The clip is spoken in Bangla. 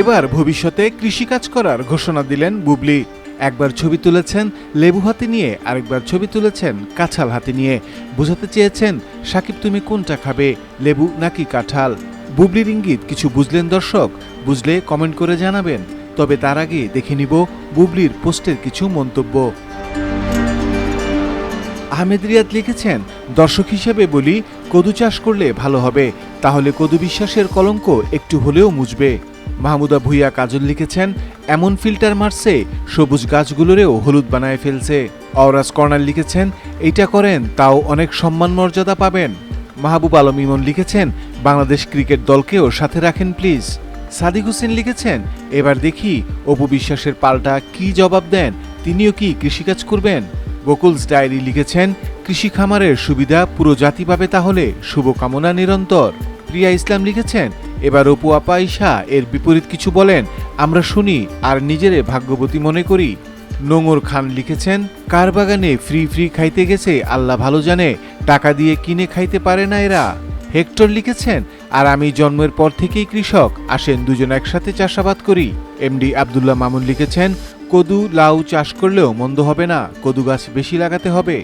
এবার ভবিষ্যতে কৃষিকাজ করার ঘোষণা দিলেন বুবলি। একবার ছবি তুলেছেন লেবু হাতে নিয়ে, আরেকবার ছবি তুলেছেন কাঁঠাল হাতে নিয়ে। বোঝাতে চেয়েছেন, সাকিব, তুমি কোনটা খাবে, লেবু নাকি কাঁঠাল? বুবলির ইঙ্গিত, কিছু বুঝলেন দর্শক, বুঝলে কমেন্ট করে জানাবেন। তবে তার আগে দেখে নিব বুবলির পোস্টের কিছু মন্তব্য। আহমেদ রিয়াদ লিখেছেন, দর্শক হিসেবে বলি, কদু চাষ করলে ভালো হবে, তাহলে কদু বিশ্বাসের কলঙ্ক একটু হলেও মুছবে। মাহমুদা ভুইয়া কাজল লিখেছেন, এমন ফিল্টার মারছে, সবুজ গাছগুলোরেও হলুদ বানায় ফেলছে। অওরাজ কর্নার লিখেছেন, এইটা করেন, তাও অনেক সম্মান মর্যাদা পাবেন। মাহবুব আলম ইমন লিখেছেন, বাংলাদেশ ক্রিকেট দলকেও সাথে রাখেন, প্লিজ। সাদিক হোসেন লিখেছেন, এবার দেখি অপু বিশ্বাসের পাল্টা কি জবাব দেন, তিনিও কি কৃষিকাজ করবেন? গোকুলস ডায়েরি লিখেছেন, কৃষি খামারের সুবিধা পুরো জাতি পাবে তাহলে শুভকামনা নিরন্তর। প্রিয়া ইসলাম লিখেছেন এবার অপু আপা ঈশা এর বিপরীত কিছু বলেন, আমরা শুনি আর নিজেরে ভাগ্যবতী মনে করি। নোংর খান লিখেছেন, কার বাগানে ফ্রি ফ্রি খাইতে গেছে, আল্লাহ ভালো জানে, টাকা দিয়ে কিনে খাইতে পারে না এরা। হেক্টর লিখেছেন, আর আমি জন্মের পর থেকেই কৃষক, আসেন দুজন একসাথে চাষাবাদ করি। এমডি আব্দুল্লাহ মামুন লিখেছেন, কদু লাউ চাষ করলেও মন্দ হবে না, কদু গাছ বেশি লাগাতে হবে।